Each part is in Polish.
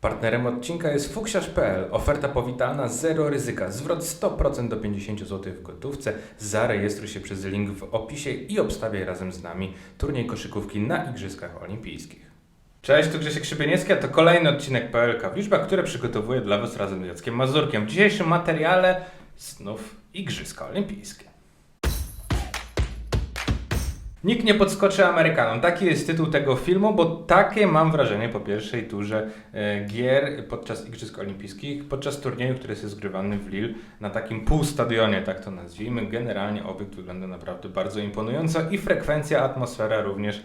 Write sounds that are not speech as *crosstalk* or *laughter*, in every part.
Partnerem odcinka jest fuksiarz.pl. Oferta powitalna, zero ryzyka. Zwrot 100% do 50 zł w gotówce. Zarejestruj się przez link w opisie i obstawiaj razem z nami turniej koszykówki na Igrzyskach Olimpijskich. Cześć, tu Grzesiek Szybieniecki, a to kolejny odcinek PLK w które przygotowuję dla Was razem z Jackiem Mazurkiem. W dzisiejszym materiale znów Igrzyska Olimpijskie. Nikt nie podskoczy Amerykanom. Taki jest tytuł tego filmu, bo takie mam wrażenie po pierwszej turze e, gier podczas Igrzysk Olimpijskich, podczas turnieju, który jest zgrywany w Lille na takim półstadionie, tak to nazwijmy. Generalnie obiekt wygląda naprawdę bardzo imponująco i frekwencja, atmosfera również,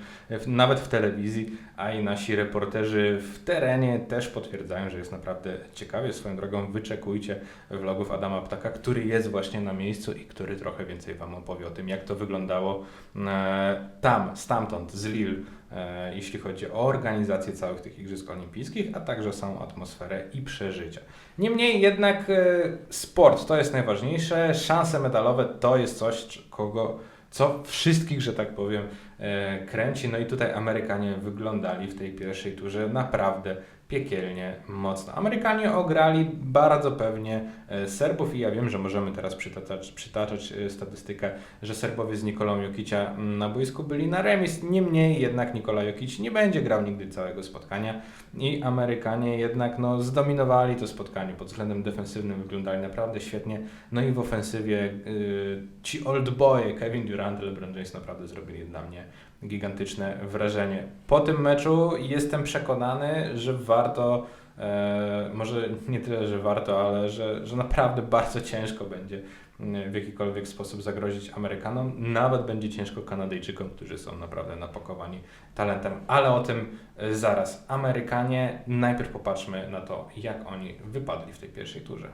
nawet w telewizji, a i nasi reporterzy w terenie też potwierdzają, że jest naprawdę ciekawie. Swoją drogą wyczekujcie vlogów Adama Ptaka, który jest właśnie na miejscu i który trochę więcej Wam opowie o tym, jak to wyglądało e, tam, stamtąd, z Lille, e, jeśli chodzi o organizację całych tych Igrzysk Olimpijskich, a także samą atmosferę i przeżycia. Niemniej jednak e, sport to jest najważniejsze, szanse medalowe to jest coś, kogo, co wszystkich, że tak powiem, e, kręci. No i tutaj Amerykanie wyglądali w tej pierwszej turze naprawdę piekielnie mocno. Amerykanie ograli bardzo pewnie e, Serbów i ja wiem, że możemy teraz przytaczać, przytaczać e, statystykę, że Serbowie z Nikolą Jokicia na boisku byli na remis. Niemniej jednak Nikola Jokic nie będzie grał nigdy całego spotkania i Amerykanie jednak no, zdominowali to spotkanie pod względem defensywnym, wyglądali naprawdę świetnie. No i w ofensywie y, ci old boye, Kevin Durant, LeBron James naprawdę zrobili dla mnie gigantyczne wrażenie. Po tym meczu jestem przekonany, że warto, e, może nie tyle, że warto, ale że, że naprawdę bardzo ciężko będzie mm, w jakikolwiek sposób zagrozić Amerykanom. Nawet będzie ciężko Kanadyjczykom, którzy są naprawdę napakowani talentem, ale o tym e, zaraz. Amerykanie, najpierw popatrzmy na to, jak oni wypadli w tej pierwszej turze.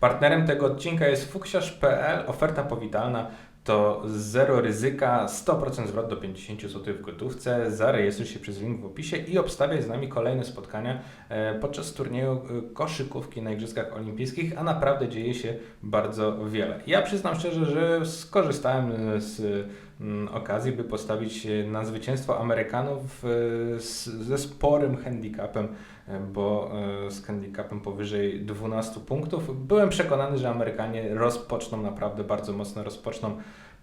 Partnerem tego odcinka jest fuksiarz.pl. Oferta powitalna to zero ryzyka, 100% zwrot do 50 zł w gotówce. Zarejestruj się przez link w opisie i obstawiaj z nami kolejne spotkania e, podczas turnieju e, koszykówki na Igrzyskach Olimpijskich, a naprawdę dzieje się bardzo wiele. Ja przyznam szczerze, że skorzystałem e, z mm, okazji, by postawić na zwycięstwo Amerykanów ze sporym handicapem bo z handicapem powyżej 12 punktów. Byłem przekonany, że Amerykanie rozpoczną naprawdę bardzo mocno, rozpoczną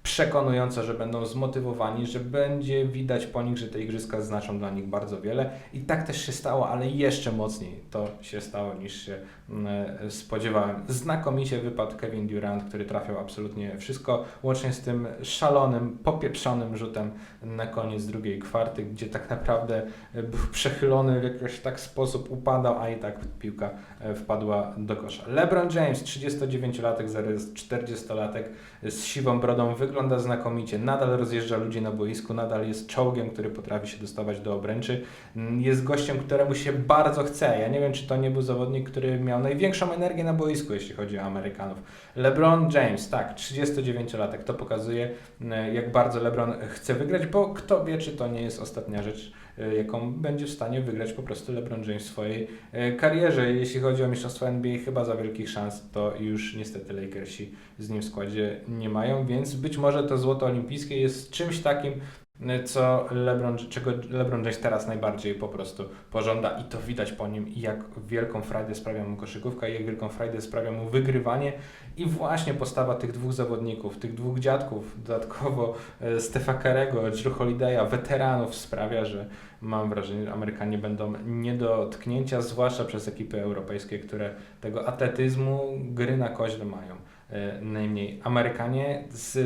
przekonująco, że będą zmotywowani, że będzie widać po nich, że te igrzyska znaczą dla nich bardzo wiele i tak też się stało, ale jeszcze mocniej to się stało niż się mm, spodziewałem. Znakomicie wypadł Kevin Durant, który trafiał absolutnie wszystko, łącznie z tym szalonym, popieprzonym rzutem na koniec drugiej kwarty, gdzie tak naprawdę e, był przechylony w jakiś tak sposób, upadał, a i tak piłka e, wpadła do kosza. LeBron James, 39-latek, zaraz 40-latek z siwą brodą, wygląda znakomicie, nadal rozjeżdża ludzi na boisku, nadal jest czołgiem, który potrafi się dostawać do obręczy, Mm, jest gościem, któremu się bardzo chce. Ja nie wiem, czy to nie był zawodnik, który miał największą energię na boisku, jeśli chodzi o Amerykanów. LeBron James, tak, 39-latek, to pokazuje, mm, jak bardzo LeBron chce wygrać, bo kto wie, czy to nie jest ostatnia rzecz, jaką będzie w stanie wygrać po prostu LeBron James w swojej y, karierze. Jeśli chodzi o mistrzostwo NBA, chyba za wielkich szans to już niestety Lakersi z nim w składzie nie mają, więc być może to złoto olimpijskie jest czymś takim, co LeBron, czego LeBron James teraz najbardziej po prostu pożąda i to widać po nim, jak wielką frajdę sprawia mu koszykówka, jak wielką frajdę sprawia mu wygrywanie. I właśnie postawa tych dwóch zawodników, tych dwóch dziadków, dodatkowo e, Stefa Karego, Drew Holiday'a, weteranów sprawia, że mam wrażenie, że Amerykanie będą nie do tknięcia, zwłaszcza przez ekipy europejskie, które tego atletyzmu, gry na koźle mają najmniej. Amerykanie z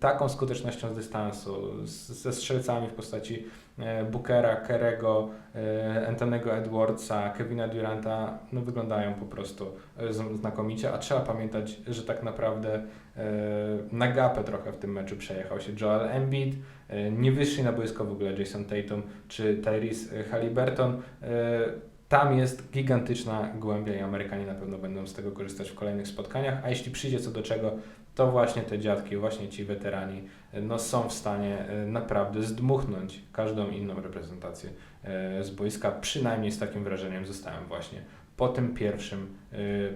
taką skutecznością z dystansu, z, ze strzelcami w postaci e, Bookera, Kerego, e, Antonego Edwardsa, Kevina Duranta, no wyglądają po prostu e, znakomicie, a trzeba pamiętać, że tak naprawdę e, na gapę trochę w tym meczu przejechał się Joel Embiid, e, nie wyszli na boisko w ogóle Jason Tatum czy Tyrese Halliburton. Tam jest gigantyczna głębia i Amerykanie na pewno będą z tego korzystać w kolejnych spotkaniach, a jeśli przyjdzie co do czego, to właśnie te dziadki, właśnie ci weterani e, no, są w stanie e, naprawdę zdmuchnąć każdą inną reprezentację e, z boiska. Przynajmniej z takim wrażeniem zostałem właśnie po tym pierwszym,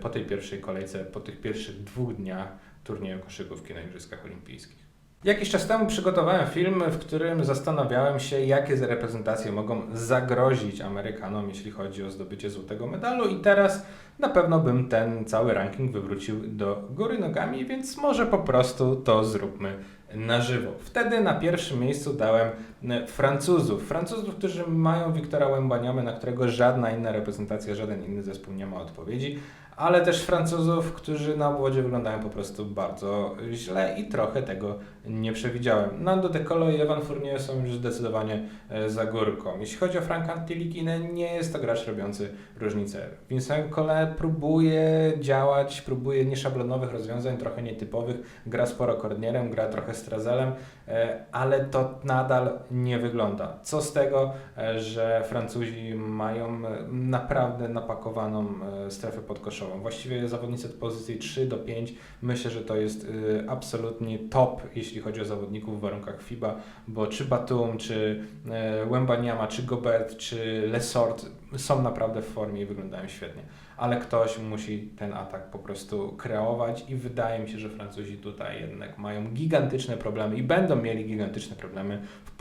po tej pierwszej kolejce, po tych pierwszych dwóch dniach turnieju koszykówki na Igrzyskach Olimpijskich. Jakiś czas temu przygotowałem film, w którym zastanawiałem się, jakie reprezentacje mogą zagrozić Amerykanom, jeśli chodzi o zdobycie złotego medalu, i teraz na pewno bym ten cały ranking wywrócił do góry nogami, więc może po prostu to zróbmy na żywo. Wtedy na pierwszym miejscu dałem e, Francuzów. Francuzów, którzy mają Wiktora Łębaniamy, na którego żadna inna reprezentacja, żaden inny zespół nie ma odpowiedzi ale też Francuzów, którzy na obwodzie wyglądają po prostu bardzo źle i trochę tego nie przewidziałem. Nando De Colo i Evan Fournier są już zdecydowanie e, za górką. Jeśli chodzi o Franka Antilikinę, nie jest to gracz robiący różnicę. Vincent Collet próbuje działać, próbuje nieszablonowych rozwiązań, trochę nietypowych, gra sporo Cordnierem, gra trochę Strazelem, e, ale to nadal nie wygląda. Co z tego, e, że Francuzi mają naprawdę napakowaną strefę podkoszową. Właściwie zawodnicy od pozycji 3 do 5 myślę, że to jest absolutnie top, jeśli jeśli chodzi o zawodników w warunkach FIBA, bo czy Batum, czy e, Wembaniama, czy Gobert, czy Lesort są naprawdę w formie i wyglądają świetnie. Ale ktoś musi ten atak po prostu kreować i wydaje mi się, że Francuzi tutaj jednak mają gigantyczne problemy i będą mieli gigantyczne problemy w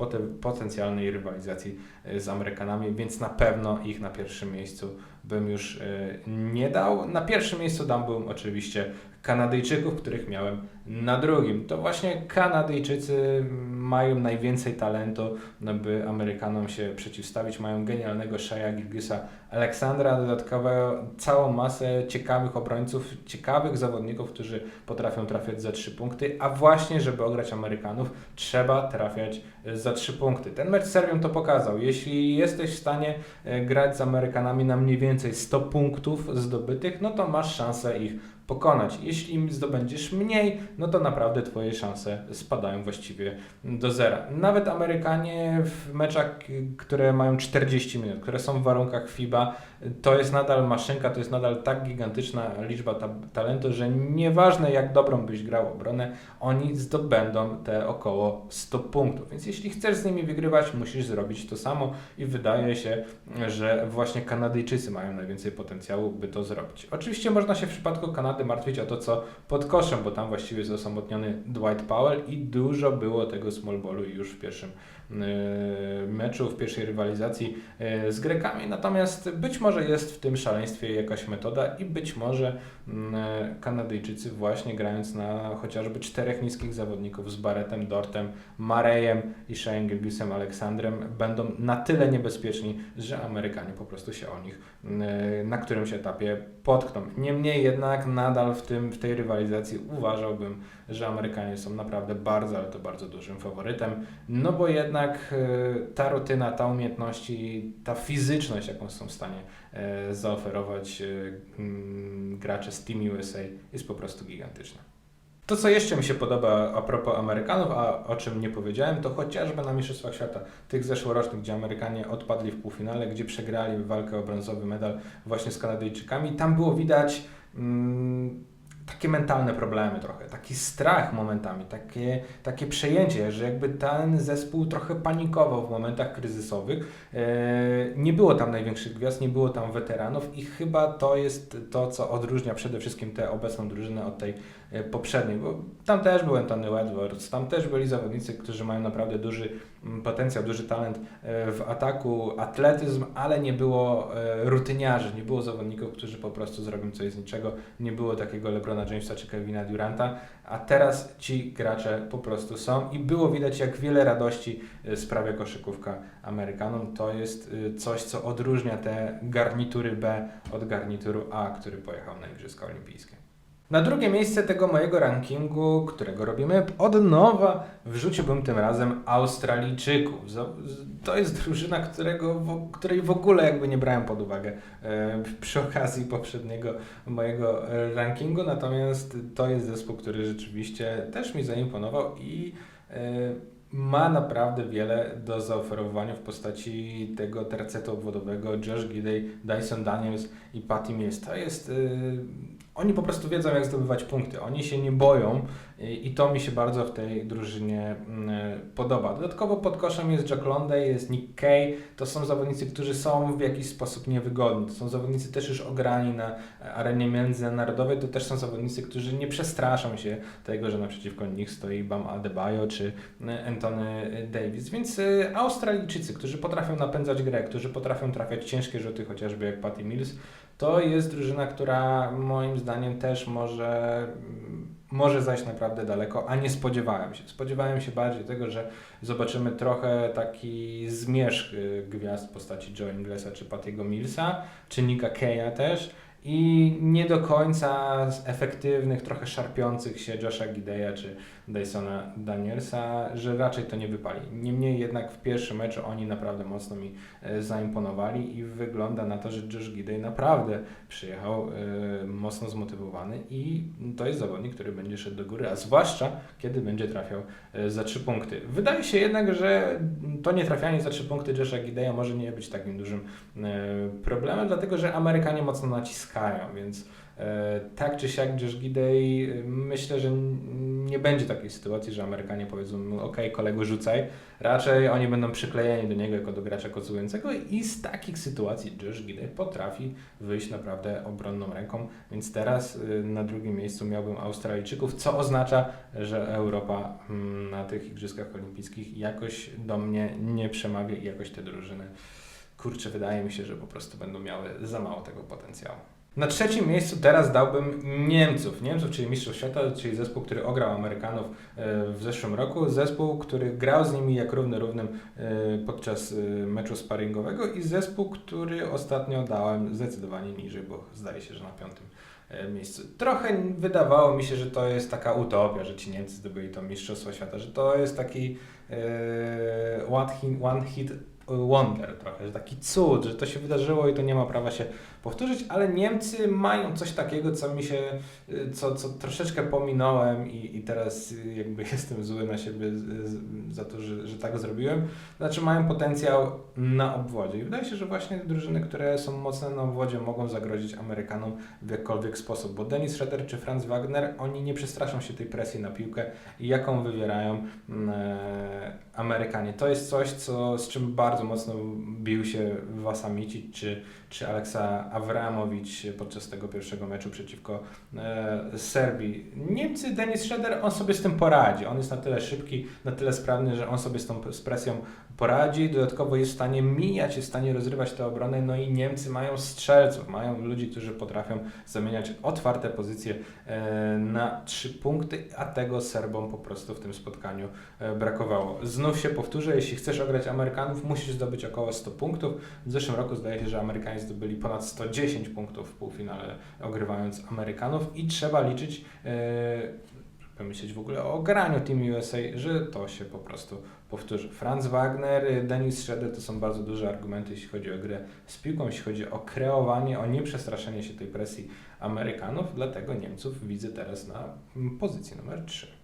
potencjalnej rywalizacji e, z Amerykanami, więc na pewno ich na pierwszym miejscu bym już e, nie dał. Na pierwszym miejscu dałbym oczywiście Kanadyjczyków, których miałem na drugim. To właśnie Kanadyjczycy mają najwięcej talentu, by Amerykanom się przeciwstawić. Mają genialnego Shea Gilgisa Aleksandra, dodatkowo całą masę ciekawych obrońców, ciekawych zawodników, którzy potrafią trafiać za trzy punkty, a właśnie, żeby ograć Amerykanów, trzeba trafiać za trzy punkty. Ten mecz z Serbią to pokazał. Jeśli jesteś w stanie e, grać z Amerykanami na mniej więcej 100 punktów zdobytych, no to masz szansę ich pokonać. Jeśli zdobędziesz mniej, no to naprawdę Twoje szanse spadają właściwie do zera. Nawet Amerykanie w meczach, które mają 40 minut, które są w warunkach FIBA, to jest nadal maszynka, to jest nadal tak gigantyczna liczba ta talentu, że nieważne jak dobrą byś grał obronę, oni zdobędą te około 100 punktów. Więc jeśli chcesz z nimi wygrywać, musisz zrobić to samo i wydaje się, że właśnie Kanadyjczycy mają najwięcej potencjału, by to zrobić. Oczywiście można się w przypadku Kanady martwić o to, co pod koszem, bo tam właściwie jest osamotniony Dwight Powell i dużo było tego small ballu już w pierwszym E, meczu, w pierwszej rywalizacji e, z Grekami. Natomiast być może jest w tym szaleństwie jakaś metoda i być może mm, e, Kanadyjczycy właśnie grając na chociażby czterech niskich zawodników z Baretem, Dortem, Marejem i Shane Gilgisem Aleksandrem będą na tyle niebezpieczni, że Amerykanie po prostu się o nich na którymś etapie potkną. Niemniej jednak nadal w, tym, w tej rywalizacji uważałbym, że Amerykanie są naprawdę bardzo, ale to bardzo dużym faworytem, no bo jednak e, ta rutyna, ta umiejętności, ta fizyczność, jaką są w stanie e, zaoferować e, mm, gracze z Team USA jest po prostu gigantyczna. To, co jeszcze mi się podoba a propos Amerykanów, a o czym nie powiedziałem, to chociażby na Mistrzostwach Świata, tych zeszłorocznych, gdzie Amerykanie odpadli w półfinale, gdzie przegrali walkę o brązowy medal właśnie z Kanadyjczykami, tam było widać mm, takie mentalne problemy trochę, taki strach momentami, takie, takie przejęcie, że jakby ten zespół trochę panikował w momentach kryzysowych. E, nie było tam największych gwiazd, nie było tam weteranów i chyba to jest to, co odróżnia przede wszystkim tę obecną drużynę od tej poprzedniej, bo tam też był Anthony Edwards, tam też byli zawodnicy, którzy mają naprawdę duży mm, potencjał, duży talent e, w ataku, atletyzm, ale nie było rutyniarzy, nie było zawodników, którzy po prostu zrobią coś z niczego, nie było takiego Lebrona Jamesa czy Kevina Duranta, a teraz ci gracze po prostu są i było widać jak wiele radości sprawia koszykówka Amerykanom. To jest coś, co odróżnia te garnitury B od garnituru A, który pojechał na Igrzyska Olimpijskie. Na drugie miejsce tego mojego rankingu, którego robimy od nowa, wrzuciłbym tym razem Australijczyków. To jest drużyna, którego, której w ogóle jakby nie brałem pod uwagę e, przy okazji poprzedniego mojego rankingu, natomiast to jest zespół, który rzeczywiście też mi zaimponował i e, ma naprawdę wiele do zaoferowania w postaci tego tercetu obwodowego Josh Gidey, Dyson Daniels i Patty Mills. To jest... Yy, oni po prostu wiedzą, jak zdobywać punkty. Oni się nie boją i, to mi się bardzo w tej drużynie yy, podoba. Dodatkowo pod koszem jest Jack Londay, jest Nick Kay. To są zawodnicy, którzy są w jakiś sposób niewygodni. To są zawodnicy też już ograni na arenie międzynarodowej. To też są zawodnicy, którzy nie przestraszą się tego, że naprzeciwko nich stoi Bam Adebayo czy yy, Anthony Davis. Więc yy, Australijczycy, którzy potrafią napędzać grę, którzy potrafią trafiać ciężkie rzuty, chociażby jak Patty Mills, to jest drużyna, która moim zdaniem też może, może zajść naprawdę daleko, a nie spodziewałem się. Spodziewałem się bardziej tego, że zobaczymy trochę taki zmierzch y, gwiazd w postaci Joe Inglesa czy Patty'ego Millsa, czy Nika Keya też i nie do końca z efektywnych, trochę szarpiących się Josha Gideya czy Dysona Danielsa, że raczej to nie wypali. Niemniej jednak w pierwszym meczu oni naprawdę mocno mi e, zaimponowali i wygląda na to, że Josh Gidey naprawdę przyjechał e, mocno zmotywowany i to jest zawodnik, który będzie szedł do góry, a zwłaszcza kiedy będzie trafiał e, za trzy punkty. Wydaje się jednak, że to nietrafianie za trzy punkty Josha Gideya może nie być takim dużym problemem, dlatego że Amerykanie mocno naciskają, więc tak czy siak Josh Gidey myślę, że nie będzie takiej sytuacji, że Amerykanie powiedzą, ok, kolego rzucaj. Raczej oni będą przyklejeni do niego jako do gracza kocującego i z takich sytuacji Josh Gidey potrafi wyjść naprawdę obronną ręką, więc teraz y, na drugim miejscu miałbym Australijczyków, co oznacza, że Europa mm, na tych Igrzyskach Olimpijskich jakoś do mnie nie przemawia i jakoś te drużyny, kurczę, wydaje mi się, że po prostu będą miały za mało tego potencjału. Na trzecim miejscu teraz dałbym Niemców. Niemców, czyli Mistrzów Świata, czyli zespół, który ograł Amerykanów e, w zeszłym roku. Zespół, który grał z nimi jak równy równym e, podczas e, meczu sparingowego i zespół, który ostatnio dałem zdecydowanie niżej, bo zdaje się, że na piątym miejscu. Trochę wydawało mi się, że to jest taka utopia, że ci Niemcy zdobyli to Mistrzostwo Świata, że to jest taki one hit, one hit wonder trochę, że taki cud, że to się wydarzyło i to nie ma prawa się powtórzyć, ale Niemcy mają coś takiego, co mi się, co, co troszeczkę pominąłem i, i teraz jakby *laughs* jestem zły na siebie za to, że, że tak zrobiłem. Znaczy mają potencjał na obwodzie i wydaje się, że właśnie drużyny, które są mocne na obwodzie mogą zagrozić Amerykanom w jakkolwiek sposób, bo Dennis Schroeder czy Franz Wagner, oni nie przestraszą się tej presji na piłkę jaką wywierają mm, e, Amerykanie. To jest coś, co, z czym bardzo mocno bił się Wasamici czy, czy Aleksa Avramowicz podczas tego pierwszego meczu przeciwko e, Serbii. Niemcy, Denis Schroeder, on sobie z tym poradzi. On jest na tyle szybki, na tyle sprawny, że on sobie z tą presją poradzi. Dodatkowo jest w stanie mijać, jest w stanie rozrywać tę obronę. No i Niemcy mają strzelców, mają ludzi, którzy potrafią zamieniać otwarte pozycje e, na trzy punkty, a tego Serbom po prostu w tym spotkaniu e, brakowało. Znów się powtórzę, jeśli chcesz ograć Amerykanów, musisz zdobyć około 100 punktów. W zeszłym roku zdaje się, że Amerykanie zdobyli ponad 110 punktów w półfinale, ogrywając Amerykanów i trzeba liczyć, pomyśleć w ogóle o graniu Team USA, że to się po prostu powtórzy. Franz Wagner, Denis Schroeder to są bardzo duże argumenty, jeśli chodzi o grę z piłką, jeśli chodzi o kreowanie, o nieprzestraszenie się tej presji Amerykanów, dlatego Niemców widzę teraz na pozycji numer 3.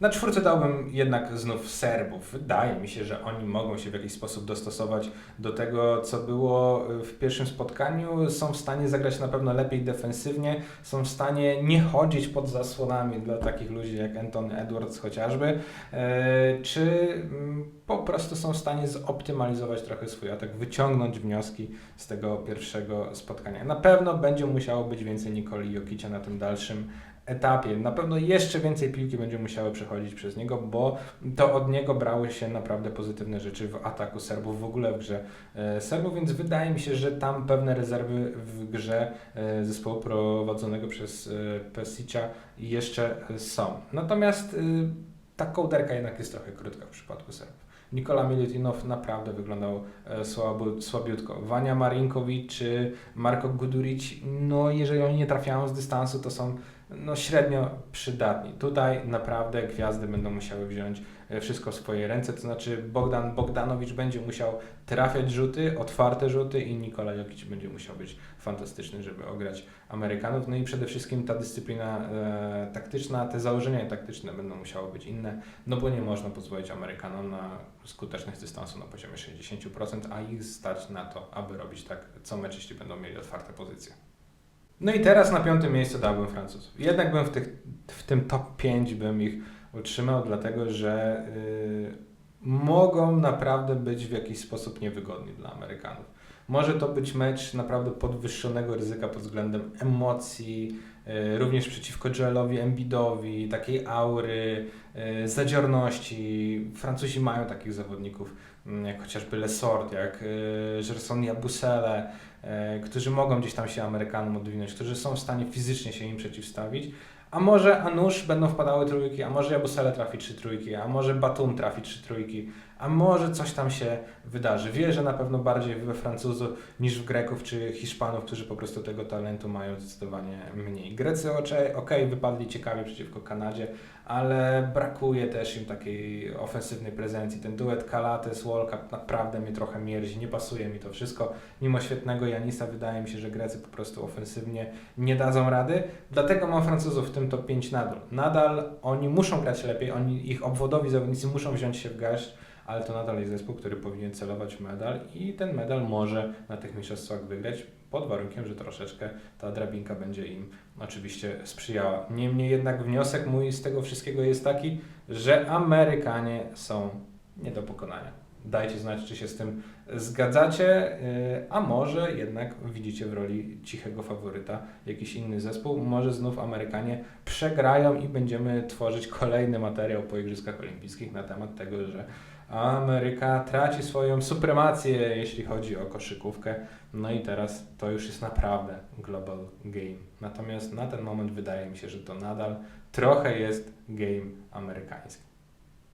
Na czwórce dałbym jednak znów Serbów. Wydaje mi się, że oni mogą się w jakiś sposób dostosować do tego, co było w pierwszym spotkaniu. Są w stanie zagrać na pewno lepiej defensywnie, są w stanie nie chodzić pod zasłonami dla takich ludzi jak Anton Edwards chociażby, e, czy mm, po prostu są w stanie zoptymalizować trochę swój atak, wyciągnąć wnioski z tego pierwszego spotkania. Na pewno będzie musiało być więcej Nikoli Jokicia na tym dalszym etapie. Na pewno jeszcze więcej piłki będzie musiały przechodzić przez niego, bo to od niego brały się naprawdę pozytywne rzeczy w ataku Serbów, w ogóle w grze e, Serbów, więc wydaje mi się, że tam pewne rezerwy w grze e, zespołu prowadzonego przez e, Pesicia jeszcze są. Natomiast ta kołderka jednak jest trochę krótka w przypadku Serbów. Nikola Milutinow naprawdę wyglądał słabo, słabiutko. Wania Marinkowicz czy Marko Guduric, no jeżeli oni nie trafiają z dystansu, to są no średnio przydatni. Tutaj naprawdę gwiazdy będą musiały wziąć e, wszystko w swoje ręce, to znaczy Bogdan Bogdanowicz będzie musiał trafiać rzuty, otwarte rzuty i Nikola Jokic będzie musiał być fantastyczny, żeby ograć Amerykanów. No i przede wszystkim ta dyscyplina e, taktyczna, te założenia taktyczne będą musiały być inne, no bo nie można pozwolić Amerykanom na skuteczność dystansu na poziomie 60%, a ich stać na to, aby robić tak co mecz, jeśli będą mieli otwarte pozycje. No i teraz na piątym miejscu dałbym Francuzów. Jednak bym w, tych, w tym top 5 bym ich utrzymał, dlatego że y, mogą naprawdę być w jakiś sposób niewygodni dla Amerykanów. Może to być mecz naprawdę podwyższonego ryzyka pod względem emocji, również przeciwko Joelowi Embiidowi, takiej aury, y, zadziorności. Francuzi mają takich zawodników, mm, jak chociażby Lesort, jak y, Gerson Jabusele, e, którzy mogą gdzieś tam się Amerykanom odwinąć, którzy są w stanie fizycznie się im przeciwstawić. A może a nuż będą wpadały trójki, a może Jabusele trafi trzy trójki, a może Batum trafi trzy trójki, a może coś tam się wydarzy. Wierzę na pewno bardziej we Francuzów niż w Greków czy Hiszpanów, którzy po prostu tego talentu mają zdecydowanie mniej. Grecy okej, okay, wypadli ciekawie przeciwko Kanadzie, ale brakuje też im takiej ofensywnej prezencji. Ten duet Kalates, Walkup naprawdę mnie trochę mierzi, nie pasuje mi to wszystko. Mimo świetnego Janisa wydaje mi się, że Grecy po prostu ofensywnie nie dadzą rady, dlatego mam Francuzów w tym top 5 nadal. Nadal oni muszą grać lepiej, oni, ich obwodowi zawodnicy muszą wziąć się w garść, ale to nadal jest zespół, który powinien celować w medal i ten medal może na tych mistrzostwach wygrać pod warunkiem, że troszeczkę ta drabinka będzie im oczywiście sprzyjała. Niemniej jednak wniosek mój z tego wszystkiego jest taki, że Amerykanie są nie do pokonania. Dajcie znać, czy się z tym zgadzacie, yy, a może jednak widzicie w roli cichego faworyta jakiś inny zespół. Może znów Amerykanie przegrają i będziemy tworzyć kolejny materiał po Igrzyskach Olimpijskich na temat tego, że Ameryka traci swoją supremację, jeśli chodzi o koszykówkę. No i teraz to już jest naprawdę global game. Natomiast na ten moment wydaje mi się, że to nadal trochę jest game amerykański.